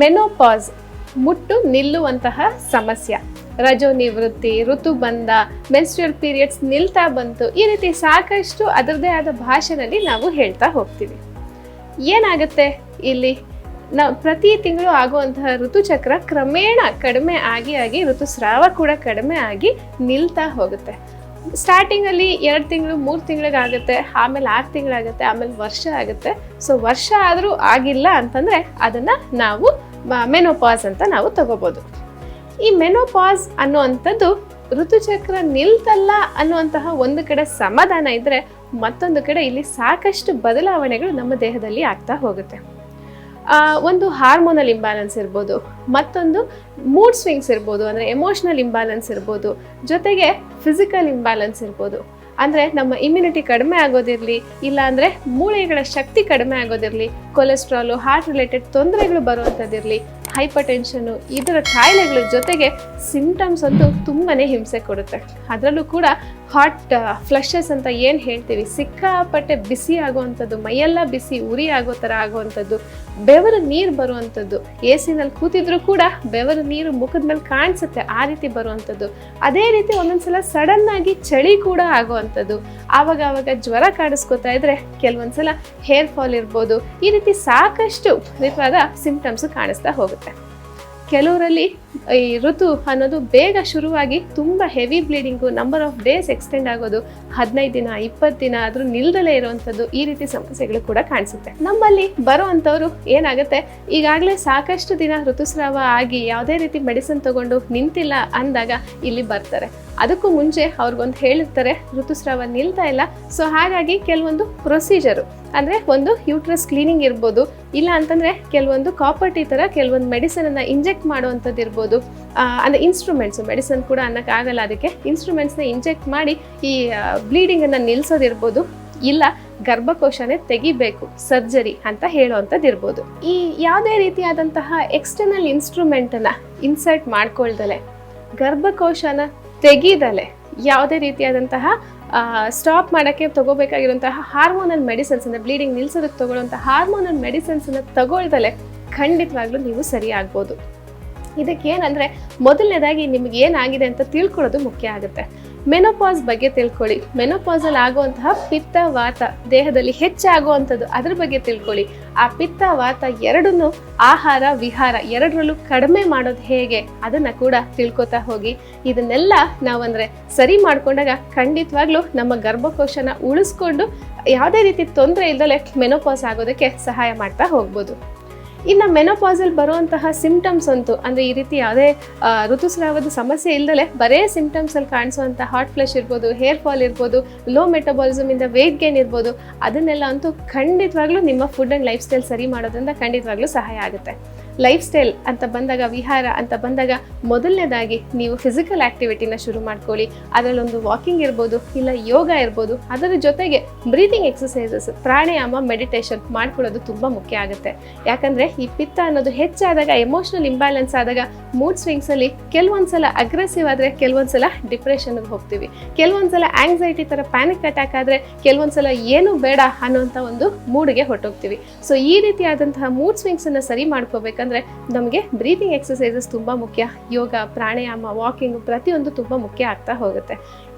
Menopause ಮುಟ್ಟು ನಿಲ್ಲುವಂತಹ ಸಮಸ್ಯೆ. ರಜೋ ನಿವೃತ್ತಿ ಋತುಬಂಧ ಮೆನ್ಸ್ಟ್ರಲ್ ಪೀರಿಯಡ್ಸ್ ನಿಲ್ತಾ ಬಂತು. ಈ ರೀತಿ ಸಾಕಷ್ಟು ಅದರದೇ ಆದ ಭಾಷೆನಲ್ಲಿ ನಾವು ಹೇಳ್ತಾ ಹೋಗ್ತೀವಿ. ಏನಾಗುತ್ತೆ? ಇಲ್ಲಿ ನಾವು ಪ್ರತಿ ತಿಂಗಳು ಆಗುವಂತಹ ಋತುಚಕ್ರ ಕ್ರಮೇಣ ಕಡಿಮೆ ಆಗಿ ಆಗಿ, ಋತುಸ್ರಾವ ಕೂಡ ಕಡಿಮೆ ಆಗಿ ನಿಲ್ತಾ ಹೋಗುತ್ತೆ. ಸ್ಟಾರ್ಟಿಂಗಲ್ಲಿ ಎರಡು ತಿಂಗಳು, ಮೂರು ತಿಂಗಳಿಗಾಗುತ್ತೆ ಆಮೇಲೆ ಆರು ತಿಂಗಳಾಗುತ್ತೆ, ಆಮೇಲೆ ವರ್ಷ ಆಗುತ್ತೆ. ಸೊ ವರ್ಷ ಆದರೂ ಆಗಿಲ್ಲ ಅಂತಂದರೆ ಅದನ್ನು ನಾವು ಮೆನೋಪಾಸ್ ಅಂತ ನಾವು ತಗೋಬೋದು. ಈ ಮೆನೋಪಾಸ್ ಅನ್ನುವಂಥದ್ದು ಋತುಚಕ್ರ ನಿಲ್ತಲ್ಲ ಅನ್ನುವಂತಹ ಒಂದು ಕಡೆ ಸಮಾಧಾನ ಇದ್ದರೆ ಮತ್ತೊಂದು ಕಡೆ ಇಲ್ಲಿ ಸಾಕಷ್ಟು ಬದಲಾವಣೆಗಳು ನಮ್ಮ ದೇಹದಲ್ಲಿ ಆಗ್ತಾ ಹೋಗುತ್ತೆ. ಒಂದು ಹಾರ್ಮೋನಲ್ ಇಂಬ್ಯಾಲೆನ್ಸ್ ಇರ್ಬೋದು, ಮತ್ತೊಂದು ಮೂಡ್ ಸ್ವಿಂಗ್ಸ್ ಇರ್ಬೋದು, ಅಂದರೆ ಎಮೋಷ್ನಲ್ ಇಂಬ್ಯಾಲೆನ್ಸ್ ಇರ್ಬೋದು, ಜೊತೆಗೆ ಫಿಸಿಕಲ್ ಇಂಬ್ಯಾಲೆನ್ಸ್ ಇರ್ಬೋದು. ಅಂದರೆ ನಮ್ಮ ಇಮ್ಯುನಿಟಿ ಕಡಿಮೆ ಆಗೋದಿರಲಿ, ಇಲ್ಲಾಂದರೆ ಮೂಳೆಗಳ ಶಕ್ತಿ ಕಡಿಮೆ ಆಗೋದಿರಲಿ ಕೊಲೆಸ್ಟ್ರಾಲು ಹಾರ್ಟ್ ರಿಲೇಟೆಡ್ ತೊಂದರೆಗಳು ಬರುವಂಥದ್ದಿರಲಿ ಹೈಪರ್ ಟೆನ್ಷನು ಇದರ ಕಾಯಿಲೆಗಳ ಜೊತೆಗೆ ಸಿಂಪ್ಟಮ್ಸ್ ಅಂತೂ ತುಂಬಾ ಹಿಂಸೆ ಕೊಡುತ್ತೆ. ಅದರಲ್ಲೂ ಕೂಡ ಹಾಟ್ ಫ್ಲಶಸ್ ಅಂತ ಏನು ಹೇಳ್ತೀವಿ? ಸಿಕ್ಕಾಪಟ್ಟೆ ಬಿಸಿ ಆಗುವಂಥದ್ದು, ಮೈಯೆಲ್ಲ ಬಿಸಿ, ಉರಿ ಆಗೋ ಥರ ಆಗುವಂಥದ್ದು, ಬೆವರು ನೀರು ಬರುವಂಥದ್ದು ಎ ಸಿನಲ್ಲಿ ಕೂತಿದ್ರೂ ಕೂಡ ಬೆವರು ನೀರು ಮುಖದ ಮೇಲೆ ಕಾಣಿಸುತ್ತೆ, ಆ ರೀತಿ ಬರುವಂಥದ್ದು. ಅದೇ ರೀತಿ ಒಂದೊಂದ್ಸಲ ಸಡನ್ ಆಗಿ ಚಳಿ ಕೂಡ ಆಗುವಂಥದ್ದು. ಆವಾಗ ಆವಾಗ ಜ್ವರ ಕಾಣಿಸ್ಕೊತಾ ಇದ್ರೆ ಕೆಲವೊಂದ್ಸಲ ಹೇರ್ ಫಾಲ್ ಇರ್ಬೋದು, ಈ ರೀತಿ ಸಾಕಷ್ಟು ವಿಧವಾದ ಸಿಂಪ್ಟಮ್ಸ್ ಕಾಣಿಸ್ತಾ ಹೋಗುತ್ತೆ. ಕೆಲವರಲ್ಲಿ ಈ ಋತು ಅನ್ನೋದು ಬೇಗ ಶುರುವಾಗಿ ತುಂಬ heavy bleeding number of days extend ಆಗೋದು, ಹದಿನೈದು ದಿನ, ಇಪ್ಪತ್ತು ದಿನ ಆದರೂ ನಿಲ್ದಲೇ ಇರುವಂಥದ್ದು ಈ ರೀತಿ ಸಮಸ್ಯೆಗಳು ಕೂಡ ಕಾಣಿಸುತ್ತೆ. ನಮ್ಮಲ್ಲಿ ಬರುವಂಥವ್ರು ಏನಾಗುತ್ತೆ, ಈಗಾಗಲೇ ಸಾಕಷ್ಟು ದಿನ ಋತುಸ್ರಾವ ಆಗಿ ಯಾವುದೇ ರೀತಿ ಮೆಡಿಸಿನ್ ತಗೊಂಡು ನಿಂತಿಲ್ಲ ಅಂದಾಗ ಇಲ್ಲಿ ಬರ್ತಾರೆ. ಅದಕ್ಕೂ ಮುಂಚೆ ಅವ್ರಿಗೊಂದು ಹೇಳಿರ್ತಾರೆ, ಋತುಸ್ರಾವ ನಿಲ್ತಾ ಇಲ್ಲ. ಸೊ ಹಾಗಾಗಿ ಕೆಲವೊಂದು ಪ್ರೊಸೀಜರು ಅಂದರೆ ಒಂದು ಯೂಟ್ರಸ್ ಕ್ಲೀನಿಂಗ್ ಇರ್ಬೋದು, ಇಲ್ಲ ಅಂತಂದರೆ ಕೆಲವೊಂದು ಕಾಪರ್ಟಿ ಥರ ಕೆಲವೊಂದು ಮೆಡಿಸನನ್ನು ಇಂಜೆಕ್ಟ್ ಮಾಡುವಂಥದ್ದು ಇರ್ಬೋದು ಆ, ಅಂದರೆ ಇನ್ಸ್ಟ್ರೂಮೆಂಟ್ಸು ಮೆಡಿಸನ್ ಕೂಡ ಅನ್ನೋಕ್ಕಾಗಲ್ಲ ಅದಕ್ಕೆ. ಇನ್ಸ್ಟ್ರೂಮೆಂಟ್ಸ್ನ ಇಂಜೆಕ್ಟ್ ಮಾಡಿ ಈ ಬ್ಲೀಡಿಂಗನ್ನು ನಿಲ್ಲಿಸೋದಿರ್ಬೋದು ಇಲ್ಲ ಗರ್ಭಕೋಶನೇ ತೆಗಿಬೇಕು ಸರ್ಜರಿ ಅಂತ ಹೇಳುವಂಥದ್ದು ಇರ್ಬೋದು ಈ ಯಾವುದೇ ರೀತಿಯಾದಂತಹ ಎಕ್ಸ್ಟರ್ನಲ್ ಇನ್ಸ್ಟ್ರೂಮೆಂಟನ್ನು ಇನ್ಸರ್ಟ್ ಮಾಡ್ಕೊಳ್ದಲೆ ಗರ್ಭಕೋಶನ ತೆಗೀದಲೆ ಯಾವುದೇ ರೀತಿಯಾದಂತಹ ಸ್ಟಾಪ್ ಮಾಡೋಕ್ಕೆ ತಗೋಬೇಕಾಗಿರುವಂತಹ ಹಾರ್ಮೋನಲ್ ಮೆಡಿಸನ್ಸ್ ಅಂದರೆ ಬ್ಲೀಡಿಂಗ್ ನಿಲ್ಸೋದಕ್ಕೆ ತಗೊಳ್ಳುವಂಥ ಹಾರ್ಮೋನಲ್ ಮೆಡಿಸನ್ಸನ್ನು ತಗೊಳ್ದಲೆ ಖಂಡಿತವಾಗ್ಲೂ ನೀವು ಸರಿ ಆಗ್ಬೋದು ಇದಕ್ಕೆ ಏನಂದ್ರೆ ಮೊದಲನೇದಾಗಿ ನಿಮ್ಗೆ ಏನಾಗಿದೆ ಅಂತ ತಿಳ್ಕೊಳ್ಳೋದು ಮುಖ್ಯ ಆಗುತ್ತೆ. ಮೆನೋಪಾಸ್ ಬಗ್ಗೆ ತಿಳ್ಕೊಳ್ಳಿ. ಮೆನೋಪಾಸಲ್ಲಿ ಆಗುವಂತಹ ಪಿತ್ತ ವಾತ ದೇಹದಲ್ಲಿ ಹೆಚ್ಚಾಗುವಂಥದ್ದು ಅದ್ರ ಬಗ್ಗೆ ತಿಳ್ಕೊಳ್ಳಿ. ಆ ಪಿತ್ತ ವಾತ ಎರಡನ್ನು ಆಹಾರ, ವಿಹಾರ ಎರಡರಲ್ಲೂ ಕಡಿಮೆ ಮಾಡೋದು ಹೇಗೆ ಅದನ್ನ ಕೂಡ ತಿಳ್ಕೊತಾ ಹೋಗಿ. ಇದನ್ನೆಲ್ಲ ನಾವಂದ್ರೆ ಸರಿ ಮಾಡ್ಕೊಂಡಾಗ ಖಂಡಿತವಾಗ್ಲೂ ನಮ್ಮ ಗರ್ಭಕೋಶನ ಉಳಿಸ್ಕೊಂಡು ಯಾವುದೇ ರೀತಿ ತೊಂದರೆ ಇಲ್ದಲೆ ಮೆನೋಪಾಸ್ ಆಗೋದಕ್ಕೆ ಸಹಾಯ ಮಾಡ್ತಾ ಹೋಗ್ಬೋದು. ಇನ್ನು ಮೆನೋಪಾಸಲ್ಲಿ ಬರುವಂತಹ ಸಿಂಪ್ಟಮ್ಸ್ ಅಂತೂ, ಅಂದರೆ ಈ ರೀತಿ ಯಾವುದೇ ಋತುಸ್ರಾವದ ಸಮಸ್ಯೆ ಇಲ್ಲದಲೇ ಬರೇ ಸಿಂಪ್ಟಮ್ಸಲ್ಲಿ ಕಾಣಿಸುವಂಥ ಹಾಟ್ ಫ್ಲಶ್ ಇರ್ಬೋದು ಹೇರ್ ಫಾಲ್ ಇರ್ಬೋದು ಲೋ ಮೆಟಬಾಲಿಸಮಿಂದ ವೇಟ್ ಗೇನ್ ಇರ್ಬೋದು, ಅದನ್ನೆಲ್ಲ ಅಂತೂ ಖಂಡಿತವಾಗ್ಲೂ ನಿಮ್ಮ ಫುಡ್ ಆ್ಯಂಡ್ ಲೈಫ್ ಸ್ಟೈಲ್ ಸರಿ ಮಾಡೋದ್ರಿಂದ ಖಂಡಿತವಾಗ್ಲೂ ಸಹಾಯ ಆಗುತ್ತೆ. ಲೈಫ್ ಸ್ಟೈಲ್ ಅಂತ ಬಂದಾಗ, ವಿಹಾರ ಅಂತ ಬಂದಾಗ ಮೊದಲನೇದಾಗಿ ನೀವು ಫಿಸಿಕಲ್ ಆ್ಯಕ್ಟಿವಿಟಿನ ಶುರು ಮಾಡ್ಕೊಳ್ಳಿ. ಅದರಲ್ಲೊಂದು ವಾಕಿಂಗ್ ಇರ್ಬೋದು, ಇಲ್ಲ ಯೋಗ ಇರ್ಬೋದು, ಅದರ ಜೊತೆಗೆ ಬ್ರೀತಿಂಗ್ ಎಕ್ಸಸೈಸಸ್ ಪ್ರಾಣಾಯಾಮ ಮೆಡಿಟೇಷನ್ ಮಾಡ್ಕೊಳ್ಳೋದು ತುಂಬ ಮುಖ್ಯ ಆಗುತ್ತೆ. ಯಾಕಂದರೆ ಈ ಪಿತ್ತ ಅನ್ನೋದು ಹೆಚ್ಚಾದಾಗ ಎಮೋಷನಲ್ ಇಂಬ್ಯಾಲೆನ್ಸ್ ಆದಾಗ ಮೂಡ್ ಸ್ವಿಂಗ್ಸಲ್ಲಿ ಕೆಲವೊಂದ್ಸಲ ಅಗ್ರೆಸಿವ್ ಆದರೆ ಕೆಲವೊಂದ್ಸಲ ಡಿಪ್ರೆಷನ್ಗೆ ಹೋಗ್ತೀವಿ. ಕೆಲವೊಂದ್ಸಲ ಆಂಗ್ಸೈಟಿ ಥರ ಪ್ಯಾನಿಕ್ ಅಟ್ಯಾಕ್ ಆದರೆ ಕೆಲವೊಂದ್ಸಲ ಏನು ಬೇಡ ಅನ್ನೋಂಥ ಒಂದು ಮೂಡ್ಗೆ ಹೊಟ್ಟೋಗ್ತೀವಿ ಸೊ ಈ ರೀತಿಯಾದಂತಹ ಮೂಡ್ ಸ್ವಿಂಗ್ಸನ್ನು ಸರಿ ಮಾಡ್ಕೋಬೇಕಂದ್ರೆ ನಮಗೆ ಬ್ರೀತಿಂಗ್ ಎಕ್ಸಸೈಸಸ್ ತುಂಬ ಮುಖ್ಯ. ಯೋಗ, ಪ್ರಾಣಾಯಾಮ ವಾಕಿಂಗ್ ಪ್ರತಿಯೊಂದು ತುಂಬ ಮುಖ್ಯ ಆಗ್ತಾ ಹೋಗುತ್ತೆ.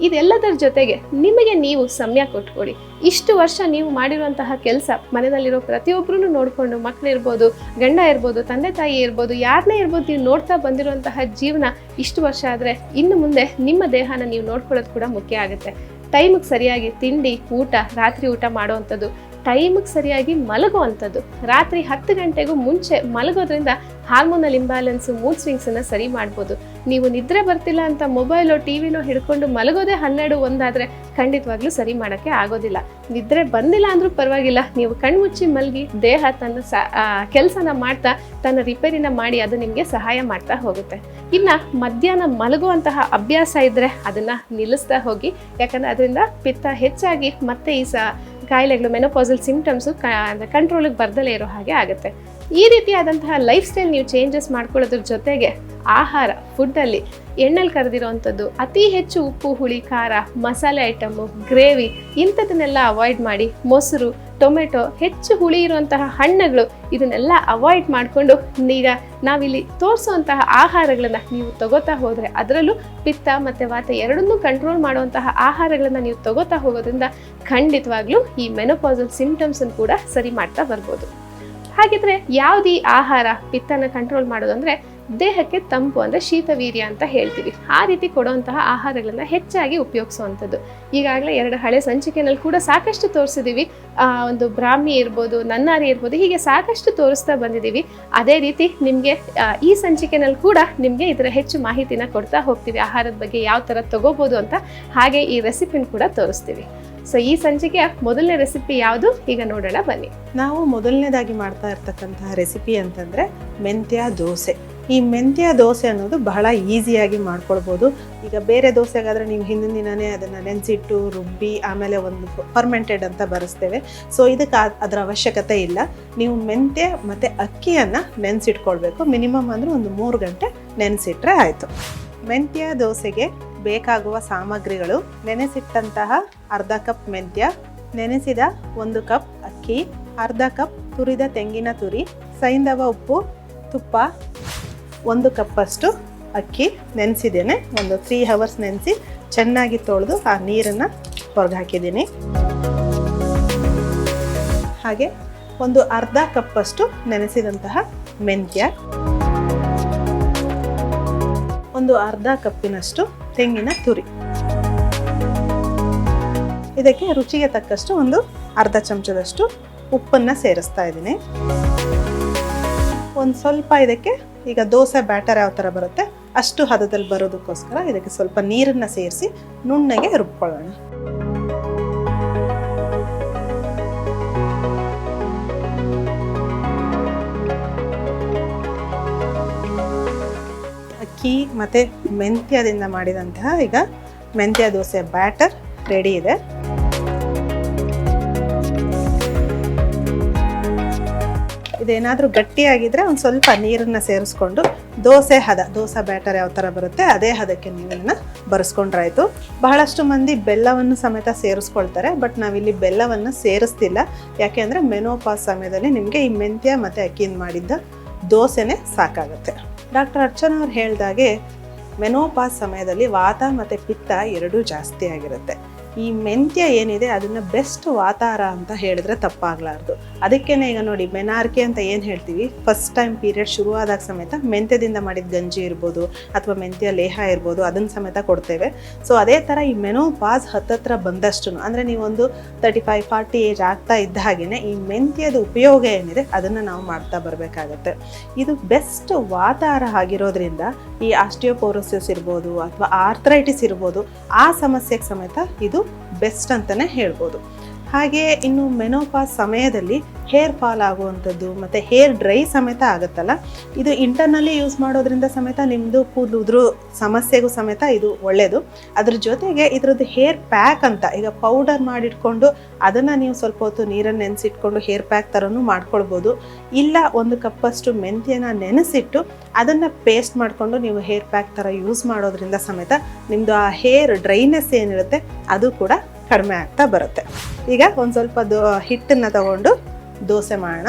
ಇದೆಲ್ಲದರ ಜೊತೆಗೆ ನಿಮಗೆ ನೀವು ಸಮಯ ಕೊಟ್ಕೊಳ್ಳಿ ಇಷ್ಟು ವರ್ಷ ನೀವು ಮಾಡಿರುವಂತಹ ಕೆಲಸ, ಮನೆಯಲ್ಲಿರೋ ಪ್ರತಿಯೊಬ್ಬರೂ ನೋಡಿಕೊಂಡು ಮಕ್ಕಳಿರ್ಬೋದು ಗಂಡ ಇರ್ಬೋದು, ತಂದೆ ತಾಯಿ ಇರ್ಬೋದು ಯಾರನ್ನೇ ಇರ್ಬೋದು ನೀವು ನೋಡ್ತಾ ಬಂದಿರುವಂತಹ ಜೀವನ ಇಷ್ಟು ವರ್ಷ ಆದರೆ ಇನ್ನು ಮುಂದೆ ನಿಮ್ಮ ದೇಹನ ನೀವು ನೋಡ್ಕೊಳ್ಳೋದು ಕೂಡ ಮುಖ್ಯ ಆಗುತ್ತೆ. ಟೈಮಿಗೆ ಸರಿಯಾಗಿ ತಿಂಡಿ, ಊಟ, ರಾತ್ರಿ ಊಟ ಮಾಡುವಂಥದ್ದು ಟೈಮಿಗೆ ಸರಿಯಾಗಿ ಮಲಗುವಂಥದ್ದು. ರಾತ್ರಿ ಹತ್ತು ಗಂಟೆಗೂ ಮುಂಚೆ ಮಲಗೋದ್ರಿಂದ ಹಾರ್ಮೋನಲ್ ಇಂಬ್ಯಾಲೆನ್ಸ್ ಮೂಡ್ ಸ್ವಿಂಗ್ಸನ್ನು ಸರಿ ಮಾಡ್ಬೋದು. ನೀವು ನಿದ್ರೆ ಬರ್ತಿಲ್ಲ ಅಂತ ಮೊಬೈಲೋ ಟಿ ವಿನೋ ಹಿಡ್ಕೊಂಡು ಮಲಗೋದೇ ಹನ್ನೆರಡು, ಒಂದಾದರೆ ಖಂಡಿತವಾಗ್ಲೂ ಸರಿ ಮಾಡೋಕ್ಕೆ ಆಗೋದಿಲ್ಲ. ನಿದ್ರೆ ಬಂದಿಲ್ಲ ಅಂದರೂ ಪರವಾಗಿಲ್ಲ. ನೀವು ಕಣ್ಮುಚ್ಚಿ ಮಲಗಿ ದೇಹ ತನ್ನ ಸ ಕೆಲಸನ ಮಾಡ್ತಾ ತನ್ನ ರಿಪೇರಿನ ಮಾಡಿ ಅದು ನಿಮಗೆ ಸಹಾಯ ಮಾಡ್ತಾ ಹೋಗುತ್ತೆ. ಇನ್ನು ಮಧ್ಯಾಹ್ನ ಮಲಗುವಂತಹ ಅಭ್ಯಾಸ ಇದ್ದರೆ ಅದನ್ನು ನಿಲ್ಲಿಸ್ತಾ ಹೋಗಿ. ಯಾಕಂದರೆ ಅದರಿಂದ ಪಿತ್ತ ಹೆಚ್ಚಾಗಿ ಮತ್ತೆ ಈ ಸ ಕಾಯಿಲೆಗಳು ಮೆನೋಪಾಸಲ್ ಸಿಂಪ್ಟಮ್ಸು ಕಂಟ್ರೋಲಿಗೆ ಬರ್ದಲೇ ಇರೋ ಹಾಗೆ ಆಗುತ್ತೆ. ಈ ರೀತಿಯಾದಂತಹ ಲೈಫ್ ಸ್ಟೈಲ್ ನೀವು ಚೇಂಜಸ್ ಮಾಡ್ಕೊಳ್ಳೋದ್ರ ಜೊತೆಗೆ ಆಹಾರ ಫುಡ್ಡಲ್ಲಿ ಎಣ್ಣೆಲಿ ಕರೆದಿರೋವಂಥದ್ದು ಅತಿ ಹೆಚ್ಚು ಉಪ್ಪು, ಹುಳಿ, ಖಾರ, ಮಸಾಲೆ ಐಟಮು ಗ್ರೇವಿ ಇಂಥದನ್ನೆಲ್ಲ ಅವಾಯ್ಡ್ ಮಾಡಿ ಮೊಸರು ಟೊಮೆಟೊ, ಹೆಚ್ಚು ಹುಳಿ ಇರುವಂತಹ ಹಣ್ಣುಗಳು ಇದನ್ನೆಲ್ಲ ಅವಾಯ್ಡ್ ಮಾಡಿಕೊಂಡು ಈಗ ನಾವಿಲ್ಲಿ ತೋರಿಸುವಂತಹ ಆಹಾರಗಳನ್ನು ನೀವು ತಗೋತಾ ಹೋದರೆ ಅದರಲ್ಲೂ ಪಿತ್ತ ಮತ್ತು ವಾತ ಎರಡನ್ನೂ ಕಂಟ್ರೋಲ್ ಮಾಡುವಂತಹ ಆಹಾರಗಳನ್ನು ನೀವು ತಗೋತಾ ಹೋಗೋದ್ರಿಂದ ಖಂಡಿತವಾಗ್ಲೂ ಈ ಮೆನೋಪಾಸಲ್ ಸಿಂಪ್ಟಮ್ಸನ್ನು ಕೂಡ ಸರಿ ಮಾಡ್ತಾ ಬರ್ಬೋದು. ಹಾಗಿದ್ರೆ ಯಾವ್ದು ಈ ಆಹಾರ ಪಿತ್ತನ ಕಂಟ್ರೋಲ್ ಮಾಡೋದು ದೇಹಕ್ಕೆ ತಂಪು ಅಂದರೆ ಶೀತವೀರ್ಯ ಅಂತ ಹೇಳ್ತೀವಿ. ಆ ರೀತಿ ಕೊಡುವಂತಹ ಆಹಾರಗಳನ್ನ ಹೆಚ್ಚಾಗಿ ಉಪಯೋಗಿಸುವಂಥದ್ದು. ಈಗಾಗಲೇ ಎರಡು ಹಳೆ ಸಂಚಿಕೆನಲ್ಲಿ ಕೂಡ ಸಾಕಷ್ಟು ತೋರಿಸಿದ್ದೀವಿ ಒಂದು ಬ್ರಾಹ್ಮಿ ಇರ್ಬೋದು, ನನ್ನಾರಿ ಇರ್ಬೋದು, ಹೀಗೆ ಸಾಕಷ್ಟು ತೋರಿಸ್ತಾ ಬಂದಿದ್ದೀವಿ ಅದೇ ರೀತಿ ನಿಮಗೆ ಈ ಸಂಚಿಕೆನಲ್ಲಿ ಕೂಡ ನಿಮಗೆ ಇದರ ಹೆಚ್ಚು ಮಾಹಿತಿನ ಕೊಡ್ತಾ ಹೋಗ್ತೀವಿ. ಆಹಾರದ ಬಗ್ಗೆ ಯಾವ ಥರ ತಗೋಬೋದು ಅಂತ ಹಾಗೆ ಈ ರೆಸಿಪಿನ ಕೂಡ ತೋರಿಸ್ತೀವಿ. ಸೊ ಈ ಸಂಚಿಕೆಯ ಮೊದಲನೇ ರೆಸಿಪಿ ಯಾವುದು? ಈಗ ನೋಡೋಣ ಬನ್ನಿ. ನಾವು ಮೊದಲನೇದಾಗಿ ಮಾಡ್ತಾ ಇರ್ತಕ್ಕಂತಹ ರೆಸಿಪಿ ಅಂತಂದರೆ ಮೆಂತ್ಯ ದೋಸೆ. ಈ ಮೆಂತ್ಯ ದೋಸೆ ಅನ್ನೋದು ಬಹಳ ಈಸಿಯಾಗಿ ಮಾಡ್ಕೊಳ್ಬೋದು. ಈಗ ಬೇರೆ ದೋಸೆಗಾದರೆ ನೀವು ಹಿಂದಿನ ದಿನವೇ ಅದನ್ನು ನೆನೆಸಿಟ್ಟು ರುಬ್ಬಿ ಆಮೇಲೆ ಒಂದು ಫರ್ಮೆಂಟೆಡ್ ಅಂತ ಬರೆಸ್ತೇವೆ. ಸೊ ಇದಕ್ಕೆ ಅದರ ಅವಶ್ಯಕತೆ ಇಲ್ಲ. ನೀವು ಮೆಂತ್ಯ ಮತ್ತು ಅಕ್ಕಿಯನ್ನು ನೆನೆಸಿಟ್ಕೊಳ್ಬೇಕು. ಮಿನಿಮಮ್ ಅಂದರೆ ಒಂದು ಮೂರು ಗಂಟೆ ನೆನೆಸಿಟ್ರೆ ಆಯಿತು. ಮೆಂತ್ಯ ದೋಸೆಗೆ ಬೇಕಾಗುವ ಸಾಮಗ್ರಿಗಳು, ನೆನೆಸಿಟ್ಟಂತಹ ಅರ್ಧ ಕಪ್ ಮೆಂತ್ಯ, ನೆನೆಸಿದ ಒಂದು ಕಪ್ ಅಕ್ಕಿ, ಅರ್ಧ ಕಪ್ ತುರಿದ ತೆಂಗಿನ ತುರಿ, ಸೈಂಧವ ಉಪ್ಪು, ತುಪ್ಪ ಒಂದು ಕಪ್ಪಷ್ಟು ಅಕ್ಕಿ ನೆನೆಸಿದ್ದೇನೆ. ಒಂದು ತ್ರೀ ಹವರ್ಸ್ ನೆನೆಸಿ ಚೆನ್ನಾಗಿ ತೊಳೆದು ಆ ನೀರನ್ನು ಹೊರಗೆ ಹಾಕಿದ್ದೀನಿ. ಹಾಗೆ ಒಂದು ಅರ್ಧ ಕಪ್ಪಷ್ಟು ನೆನೆಸಿದಂತಹ ಮೆಂತ್ಯ. ಒಂದು ಅರ್ಧ ಕಪ್ಪಿನಷ್ಟು ತೆಂಗಿನ ತುರಿ. ಇದಕ್ಕೆ ರುಚಿಗೆ ತಕ್ಕಷ್ಟು ಒಂದು ಅರ್ಧ ಚಮಚದಷ್ಟು ಉಪ್ಪನ್ನು ಸೇರಿಸ್ತಾ ಇದ್ದೀನಿ. ಒಂದು ಸ್ವಲ್ಪ ಇದಕ್ಕೆ ಈಗ ದೋಸೆ ಬ್ಯಾಟರ್ ಯಾವ ಥರ ಬರುತ್ತೆ ಅಷ್ಟು ಹದದಲ್ಲಿ ಬರೋದಕ್ಕೋಸ್ಕರ ಇದಕ್ಕೆ ಸ್ವಲ್ಪ ನೀರನ್ನು ಸೇರಿಸಿ ನುಣ್ಣಗೆ ರುಬ್ಕೊಳ್ಳೋಣ. ಅಕ್ಕಿ ಮತ್ತು ಮೆಂತ್ಯದಿಂದ ಮಾಡಿದಂತಹ ಈಗ ಮೆಂತ್ಯ ದೋಸೆ ಬ್ಯಾಟರ್ ರೆಡಿ ಇದೆ. ಇದೇನಾದರೂ ಗಟ್ಟಿಯಾಗಿದ್ದರೆ ಒಂದು ಸ್ವಲ್ಪ ನೀರನ್ನು ಸೇರಿಸ್ಕೊಂಡು ದೋಸೆ ಹದ, ದೋಸೆ ಬ್ಯಾಟರ್ ಯಾವ ಥರ ಬರುತ್ತೆ ಅದೇ ಹದಕ್ಕೆ ಬರೆಸ್ಕೊಂಡ್ರಾಯಿತು ಬರೆಸ್ಕೊಂಡ್ರಾಯ್ತು. ಬಹಳಷ್ಟು ಮಂದಿ ಬೆಲ್ಲವನ್ನು ಸಮೇತ ಸೇರಿಸ್ಕೊಳ್ತಾರೆ, ಬಟ್ ನಾವಿಲ್ಲಿ ಬೆಲ್ಲವನ್ನು ಸೇರಿಸ್ತಿಲ್ಲ. ಯಾಕೆ ಅಂದರೆ ಮೆನೋಪಾಸ್ ಸಮಯದಲ್ಲಿ ನಿಮಗೆ ಈ ಮೆಂತ್ಯ ಮತ್ತು ಅಕ್ಕಿಯಿಂದ ಮಾಡಿದ್ದ ದೋಸೆನೇ ಸಾಕಾಗುತ್ತೆ. ಡಾಕ್ಟರ್ ಅರ್ಚನಾ ಅವ್ರು ಹೇಳ್ದಾಗೆ, ಮೆನೋಪಾಸ್ ಸಮಯದಲ್ಲಿ ವಾತ ಮತ್ತು ಪಿತ್ತ ಎರಡೂ ಜಾಸ್ತಿ ಆಗಿರುತ್ತೆ. ಈ ಮೆಂತ್ಯ ಏನಿದೆ ಅದನ್ನ ಬೆಸ್ಟ್ ವಾತಾರ ಅಂತ ಹೇಳಿದ್ರೆ ತಪ್ಪಾಗಲಾರ್ದು. ಅದಕ್ಕೇನೆ ಈಗ ನೋಡಿ ಮೆನಾರ್ಕೆ ಅಂತ ಏನು ಹೇಳ್ತೀವಿ? ಫಸ್ಟ್ ಟೈಮ್ ಪೀರಿಯಡ್ ಶುರುವಾದಾಗ ಸಮೇತ ಮೆಂತ್ಯದಿಂದ ಮಾಡಿದ ಗಂಜಿ ಇರ್ಬೋದು ಅಥವಾ ಮೆಂತ್ಯ ಲೇಹ ಇರ್ಬೋದು ಅದನ್ನ ಸಮೇತ ಕೊಡ್ತೇವೆ. ಸೊ ಅದೇ ಥರ ಈ ಮೆನೋ ಪಾಸ್ ಹತ್ತತ್ರ ಬಂದಷ್ಟು ಅಂದರೆ ನೀವೊಂದು ತರ್ಟಿ ಫೈವ್ ಫಾರ್ಟಿ ಏಜ್ ಆಗ್ತಾ ಇದ್ದ ಹಾಗೆಯೇ ಈ ಮೆಂತ್ಯದ ಉಪಯೋಗ ಏನಿದೆ ಅದನ್ನು ನಾವು ಮಾಡ್ತಾ ಬರಬೇಕಾಗತ್ತೆ. ಇದು ಬೆಸ್ಟ್ ವಾತಾರ ಆಗಿರೋದ್ರಿಂದ ಈ ಆಸ್ಟಿಯೋಪೋರೋಸಿಸ್ ಇರ್ಬೋದು ಅಥವಾ ಆರ್ಥರೈಟಿಸ್ ಇರ್ಬೋದು ಆ ಸಮಸ್ಯೆಗೆ ಸಮೇತ ಇದು ಬೆಸ್ಟ್ ಅಂತಲೇ ಹೇಳ್ಬೋದು. ಹಾಗೆ ಇನ್ನು ಮೆನೋಪಾಸ್ ಸಮಯದಲ್ಲಿ ಹೇರ್ ಫಾಲ್ ಆಗುವಂಥದ್ದು ಮತ್ತು ಹೇರ್ ಡ್ರೈ ಸಮೇತ ಆಗುತ್ತಲ್ಲ? ಇದು ಇಂಟರ್ನಲ್ಲಿ ಯೂಸ್ ಮಾಡೋದ್ರಿಂದ ಸಮೇತ ನಿಮ್ಮದು ಕೂದಲು ಉದುರು ಸಮಸ್ಯೆಗೂ ಸಮೇತ ಇದು ಒಳ್ಳೆಯದು ಅದ್ರ ಜೊತೆಗೆ ಇದ್ರದ್ದು ಹೇರ್ ಪ್ಯಾಕ್ ಅಂತ, ಈಗ ಪೌಡರ್ ಮಾಡಿಟ್ಕೊಂಡು ಅದನ್ನು ನೀವು ಸ್ವಲ್ಪ ಹೊತ್ತು ನೀರನ್ನು ನೆನೆಸಿಟ್ಕೊಂಡು ಹೇರ್ ಪ್ಯಾಕ್ ಥರನೂ ಮಾಡ್ಕೊಳ್ಬೋದು. ಇಲ್ಲ ಒಂದು ಕಪ್ಪಷ್ಟು ಮೆಂತ್ಯನ ನೆನೆಸಿಟ್ಟು ಅದನ್ನು ಪೇಸ್ಟ್ ಮಾಡಿಕೊಂಡು ನೀವು ಹೇರ್ ಪ್ಯಾಕ್ ಥರ ಯೂಸ್ ಮಾಡೋದ್ರಿಂದ ಸಮೇತ ನಿಮ್ಮದು ಆ ಹೇರ್ ಡ್ರೈನೆಸ್ ಏನಿರುತ್ತೆ ಅದು ಕೂಡ ಕಡಿಮೆ ಆಗ್ತಾ ಬರುತ್ತೆ. ಈಗ ಒಂದು ಸ್ವಲ್ಪ ದೋ, ಹಿಟ್ಟನ್ನು ತಗೊಂಡು ದೋಸೆ ಮಾಡೋಣ.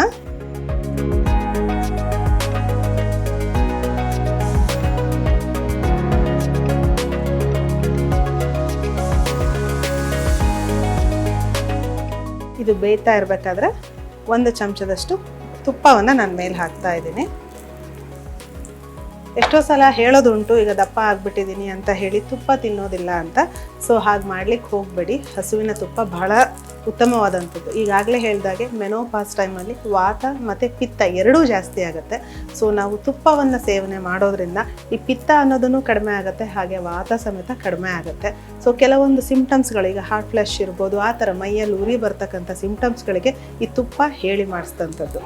ಇದು ಬೇಯ್ತಾ ಇರಬೇಕಾದ್ರೆ ಒಂದು ಚಮಚದಷ್ಟು ತುಪ್ಪವನ್ನು ನಾನು ಮೇಲೆ ಹಾಕ್ತಾ ಇದ್ದೀನಿ. ಎಷ್ಟೋ ಸಲ ಹೇಳೋದುಂಟು, ಈಗ ದಪ್ಪ ಆಗಿಬಿಟ್ಟಿದ್ದೀನಿ ಅಂತ ಹೇಳಿ ತುಪ್ಪ ತಿನ್ನೋದಿಲ್ಲ ಅಂತ. ಸೊ ಹಾಗೆ ಮಾಡ್ಲಿಕ್ಕೆ ಹೋಗಬೇಡಿ. ಹಸುವಿನ ತುಪ್ಪ ಬಹಳ ಉತ್ತಮವಾದಂಥದ್ದು. ಈಗಾಗಲೇ ಹೇಳಿದಾಗೆ ಮೆನೋಪಾಸ್ ಟೈಮಲ್ಲಿ ವಾತ ಮತ್ತು ಪಿತ್ತ ಎರಡೂ ಜಾಸ್ತಿ ಆಗುತ್ತೆ. ಸೊ ನಾವು ತುಪ್ಪವನ್ನು ಸೇವನೆ ಮಾಡೋದ್ರಿಂದ ಈ ಪಿತ್ತ ಅನ್ನೋದನ್ನು ಕಡಿಮೆ ಆಗುತ್ತೆ, ಹಾಗೆ ವಾತ ಸಮೇತ ಕಡಿಮೆ ಆಗುತ್ತೆ. ಸೊ ಕೆಲವೊಂದು ಸಿಂಪ್ಟಮ್ಸ್ಗಳು ಈಗ ಹಾರ್ಟ್ ಫ್ಲಶ್ ಇರ್ಬೋದು, ಆ ಥರ ಮೈಯಲ್ಲಿ ಉರಿ ಬರ್ತಕ್ಕಂಥ ಸಿಂಪ್ಟಮ್ಸ್ಗಳಿಗೆ ಈ ತುಪ್ಪ ಹೇಳಿ ಮಾಡಿಸಿದಂಥದ್ದು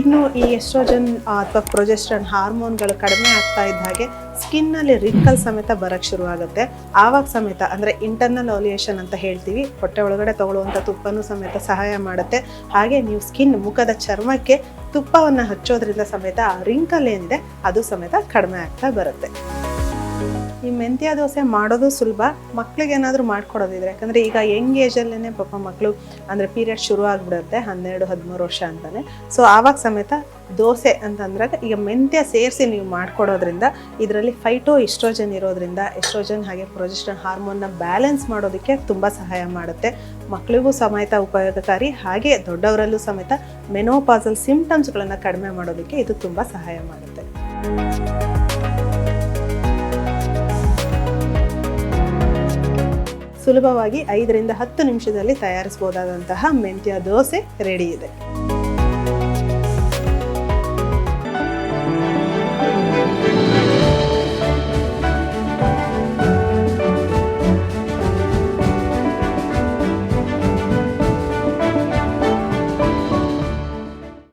ಇನ್ನು ಈ ಎಸ್ಟ್ರೋಜನ್ ಅಥವಾ ಪ್ರೊಜೆಸ್ಟ್ರನ್ ಹಾರ್ಮೋನ್ಗಳು ಕಡಿಮೆ ಆಗ್ತಾ ಇದ್ದ ಹಾಗೆ ಸ್ಕಿನ್ನಲ್ಲಿ ರಿಂಕಲ್ ಸಮೇತ ಬರಕ್ಕೆ ಶುರುವಾಗುತ್ತೆ. ಆವಾಗ ಸಮೇತ ಅಂದರೆ ಇಂಟರ್ನಲ್ ಓಲಿಯೇಷನ್ ಅಂತ ಹೇಳ್ತೀವಿ. ಹೊಟ್ಟೆ ಒಳಗಡೆ ತಗೊಳ್ಳುವಂಥ ತುಪ್ಪನೂ ಸಮೇತ ಸಹಾಯ ಮಾಡುತ್ತೆ. ಹಾಗೆ ನೀವು ಸ್ಕಿನ್ ಮುಖದ ಚರ್ಮಕ್ಕೆ ತುಪ್ಪವನ್ನು ಹಚ್ಚೋದ್ರಿಂದ ಸಮೇತ ರಿಂಕಲ್ ಏನಿದೆ ಅದು ಸಮೇತ ಕಡಿಮೆ ಆಗ್ತಾ ಬರುತ್ತೆ. ಈ ಮೆಂತ್ಯ ದೋಸೆ ಮಾಡೋದು ಸುಲಭ. ಮಕ್ಳಿಗೆ ಏನಾದರೂ ಮಾಡ್ಕೊಡೋದಿದ್ರೆ, ಯಾಕಂದರೆ ಈಗ ಯಂಗ್ ಏಜಲ್ಲೇ ಪಾಪ ಮಕ್ಕಳು ಅಂದರೆ ಪೀರಿಯಡ್ ಶುರು ಆಗಿಬಿಡುತ್ತೆ, ಹನ್ನೆರಡು, ಹದಿಮೂರು ವರ್ಷ ಅಂತಾನೆ. ಸೊ, ಆವಾಗ ಸಮೇತ ದೋಸೆ ಅಂತಂದ್ರಾಗ ಈಗ ಮೆಂತ್ಯ ಸೇರಿಸಿ ನೀವು ಮಾಡ್ಕೊಡೋದ್ರಿಂದ ಇದರಲ್ಲಿ ಫೈಟೋ ಇಸ್ಟ್ರೋಜನ್ ಇರೋದ್ರಿಂದ ಎಸ್ಟ್ರೋಜನ್ ಹಾಗೆ ಪ್ರೊಜೆಸ್ಟ್ರಾನ್ ಹಾರ್ಮೋನ್ನ ಬ್ಯಾಲೆನ್ಸ್ ಮಾಡೋದಕ್ಕೆ ತುಂಬ ಸಹಾಯ ಮಾಡುತ್ತೆ. ಮಕ್ಕಳಿಗೂ ಸಮೇತ ಉಪಯೋಗಕಾರಿ, ಹಾಗೆ ದೊಡ್ಡವರಲ್ಲೂ ಸಮೇತ ಮೆನೋಪಾಸಲ್ ಸಿಂಪ್ಟಮ್ಸ್ಗಳನ್ನು ಕಡಿಮೆ ಮಾಡೋದಕ್ಕೆ ಇದು ತುಂಬ ಸಹಾಯ ಮಾಡುತ್ತೆ. ಸುಲಭವಾಗಿ ಐದರಿಂದ ಹತ್ತು ನಿಮಿಷದಲ್ಲಿ ತಯಾರಿಸಬಹುದಾದಂತಹ ಮೆಂತ್ಯ ದೋಸೆ ರೆಡಿ ಇದೆ.